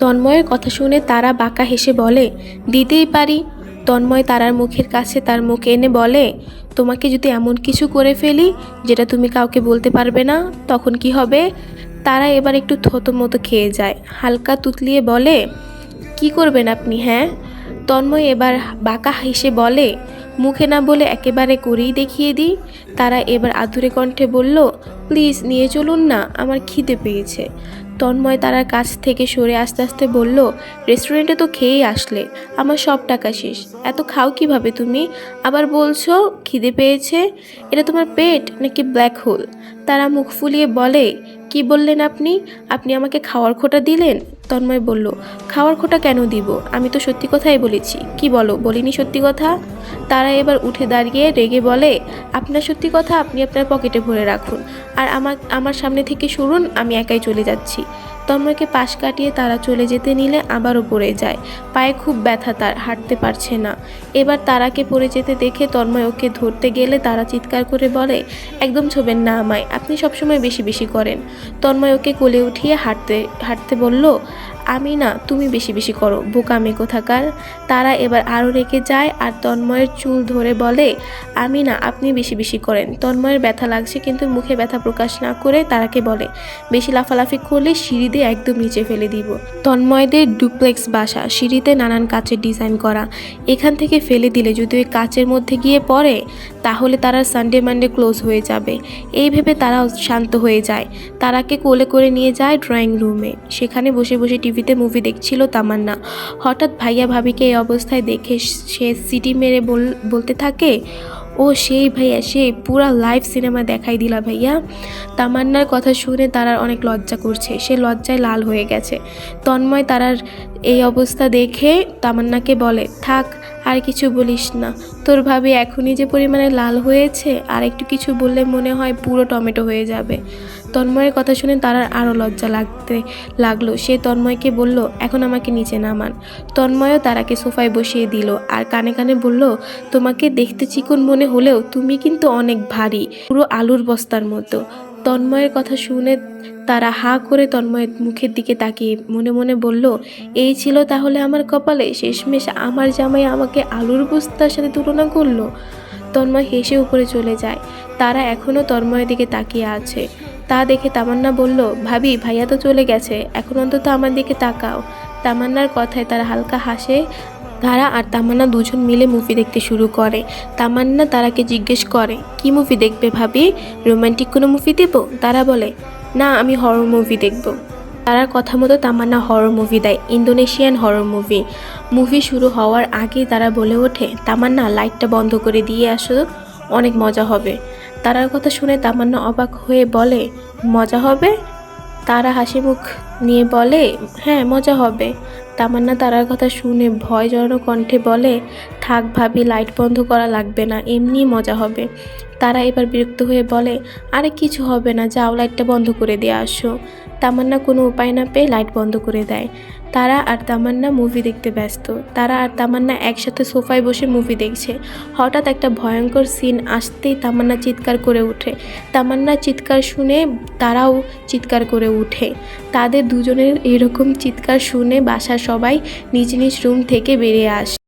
তন্ময়ের কথা শুনে তারা বাঁকা হেসে বলে, দিতেই পারি। তন্ময় তারার মুখের কাছে তার মুখ এনে বলে, তোমাকে যদি এমন কিছু করে ফেলি, যেটা তুমি কাউকে বলতে পারবে না, তখন কি হবে? তারা এবার একটু থতো মতো খেয়ে যায়। হালকা তুতলিয়ে বলে, কি করবেন আপনি হ্যাঁ? তন্ময় এবার বাঁকা হেসে বলে, মুখে না বলে একেবারে করেই দেখিয়ে দিই। তারা এবার আধুরে কণ্ঠে বলল, প্লিজ নিয়ে চলুন না, আমার খিদে পেয়েছে। তন্ময় তারার কাছ থেকে সরে আস্তে আস্তে বলল, রেস্টুরেন্টে তো খেয়েই আসলে, আমার সব টাকা শেষ। এত খাও কীভাবে তুমি? আবার বলছো, খিদে পেয়েছে? এটা তোমার পেট নাকি ব্ল্যাক হোল তারা মুখ ফুলিয়ে বলে কি বললেন আপনি? আপনি আমাকে খাওয়ার খোটা দিলেন? তন্ময় বলল, খাওয়ার খোটা কেন দিব? আমি তো সত্যি কথাই বলেছি। কি বলো? বলিনি সত্যি কথা? তারা এবার উঠে দাঁড়িয়ে রেগে বলে, আপনার সত্যি কথা আপনি আপনার পকেটে ভরে রাখুন। আর আমার আমার সামনে থেকে সরুন, আমি একাই চলে যাচ্ছি। তন্ময়কে পাশ কাটিয়ে তারা চলে যেতে নিলে আবার পড়ে যায়। পায়ে খুব ব্যথা তার, হাঁটতে পারছে না। এবার তারাকে পড়ে যেতে দেখে তন্ময় ওকে ধরতে গেলে তারা চিৎকার করে বলে, একদম ছোবেন না আমায়, আপনি সবসময় বেশি বেশি করেন। তন্ময় ওকে কোলে উঠিয়ে হাঁটতে হাঁটতে বলল আমি না, তুমি বেশি বেশি করো। বোকামে কোথাকার তারা এবার আরও রেগে যায় আর তন্ময়ের চুল ধরে বলে, আমি না, আপনি বেশি বেশি করেন। তন্ময়ের ব্যথা লাগছে কিন্তু মুখে ব্যথা প্রকাশ না করে তারাকে বলে, বেশি লাফালাফি করলে সিঁড়ি দিয়ে একদম নিচে ফেলে দিব। তন্ময়দের ডুপ্লেক্স বাসা, সিঁড়িতে নানান কাচের ডিজাইন করা। এখান থেকে ফেলে দিলে যদি ওই কাচের মধ্যে গিয়ে পড়ে, তাহলে তারা সানডে, মানডে ক্লোজ হয়ে যাবে। এই ভেবে তারাও শান্ত হয়ে যায়। তারাকে কোলে করে নিয়ে যায় ড্রয়িং রুমে। সেখানে বসে বসে টিভিতে মুভি দেখছিল তামান্না। হঠাৎ ভাইয়া ভাবিকে এই অবস্থায় দেখে সে সিটি মেরে বল- বলতে থাকে, ও সেই ভাইয়া সেই পুরা লাইভ সিনেমা দেখাই দিলা ভাইয়া। তামান্নার কথা শুনে তারার অনেক লজ্জা করছে। সে লজ্জায় লাল হয়ে গেছে। তন্ময় তারার এই অবস্থা দেখে তামান্নাকে বলে, থাক আর কিছু বলিস না। তোর ভাবি এখনই যে পরিমাণে লাল হয়েছে, আর একটু কিছু বললে মনে হয় পুরো টমেটো হয়ে যাবে। তন্ময়ের কথা শুনে তার আরও লজ্জা লাগতে লাগল। সে তন্ময়কে বলল, এখন আমাকে নিচে নামান। তন্ময়ও তারাকে সোফায় বসিয়ে দিল আর কানে কানে বলল, তোমাকে দেখতে চিকন মনে হলেও তুমি কিন্তু অনেক ভারী, পুরো আলুর বস্তার মতো। তন্ময়ের কথা শুনে তারা হা করে তন্ময়ের মুখের দিকে তাকিয়ে মনে মনে বলল, এই ছিল তাহলে আমার কপালে, শেষমেশ আমার জামাই আমাকে আলুর বস্তার সাথে তুলনা করল। তন্ময় হেসে উপরে চলে যায়। তারা এখনও তন্ময়ের দিকে তাকিয়ে আছে। তা দেখে তামান্না বলল, ভাবি, ভাইয়া তো চলে গেছে। এখন অন্তত আমার দিকে তাকাও। তামান্নার কথায় তারা হালকা হাসে তারা আর তামান্না দুজন মিলে মুভি দেখতে শুরু করে। তামান্না তারাকে জিজ্ঞেস করে, কি মুভি দেখবে ভাবি? রোমান্টিক কোনো মুভি দেব? তারা বলে, না, আমি হরর মুভি দেখব। তারার কথা মতো তামান্না হরর মুভি দেয়, ইন্দোনেশিয়ান হরর মুভি মুভি শুরু হওয়ার আগেই তারা বলে ওঠে, তামান্না লাইটটা বন্ধ করে দিয়ে আসো, অনেক মজা হবে। তারার কথা শুনে তামান্না অবাক হয়ে বলে, মজা হবে? তারা হাসি মুখ নিয়ে বলে হ্যাঁ মজা হবে। তামান্না তারার কথা শুনে ভয় জড়ানো কণ্ঠে বলে, থাক ভাবি, লাইট বন্ধ করা লাগবে না এমনি মজা হবে। তারা এবার বিরক্ত হয়ে বলে, আরে কিছু হবে না, যাও লাইটটা বন্ধ করে দিয়ে আসো। তামান্না কোনো উপায় না পেয়ে লাইট বন্ধ করে দেয়। তারা আর তামান্না মুভি দেখতে ব্যস্ত। তারা আর তামান্না একসাথে সোফায় বসে মুভি দেখছে। হঠাৎ একটা ভয়ঙ্কর সিন আসতেই তামান্না চিৎকার করে ওঠে। তামান্না চিৎকার শুনে তারাও চিৎকার করে উঠে তাদের দুজনের এরকম চিৎকার শুনে বাসার সবাই নিজ নিজ রুম থেকে বেরিয়ে আসে